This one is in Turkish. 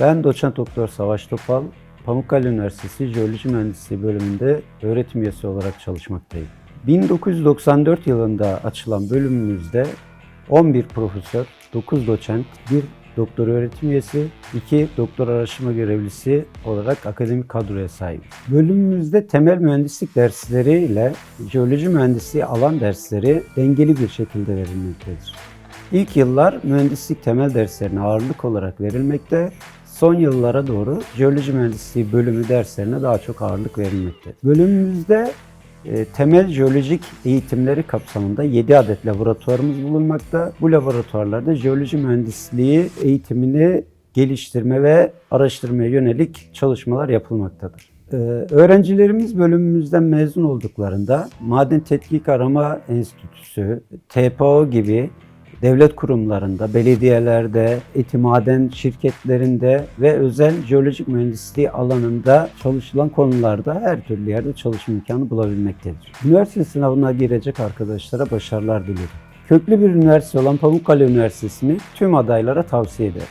Ben doçent doktor Savaş Topal, Pamukkale Üniversitesi Jeoloji Mühendisliği bölümünde öğretim üyesi olarak çalışmaktayım. 1994 yılında açılan bölümümüzde 11 profesör, 9 doçent, 1 doktor öğretim üyesi, 2 doktor araştırma görevlisi olarak akademik kadroya sahibiz. Bölümümüzde temel mühendislik dersleri ile jeoloji mühendisliği alan dersleri dengeli bir şekilde verilmektedir. İlk yıllar mühendislik temel derslerine ağırlık olarak verilmekte, son yıllara doğru jeoloji mühendisliği bölümü derslerine daha çok ağırlık verilmektedir. Bölümümüzde e, temel jeolojik eğitimleri kapsamında 7 adet laboratuvarımız bulunmakta. Bu laboratuvarlarda jeoloji mühendisliği eğitimini geliştirme ve araştırmaya yönelik çalışmalar yapılmaktadır. Ee, öğrencilerimiz bölümümüzden mezun olduklarında Maden Tetkik Arama Enstitüsü, TPO gibi devlet kurumlarında, belediyelerde, eti maden şirketlerinde ve özel jeolojik mühendisliği alanında çalışılan konularda her türlü yerde çalışma imkanı bulabilmektedir. Üniversite sınavına girecek arkadaşlara başarılar dilerim. Köklü bir üniversite olan Pamukkale Üniversitesi'ni tüm adaylara tavsiye ederim.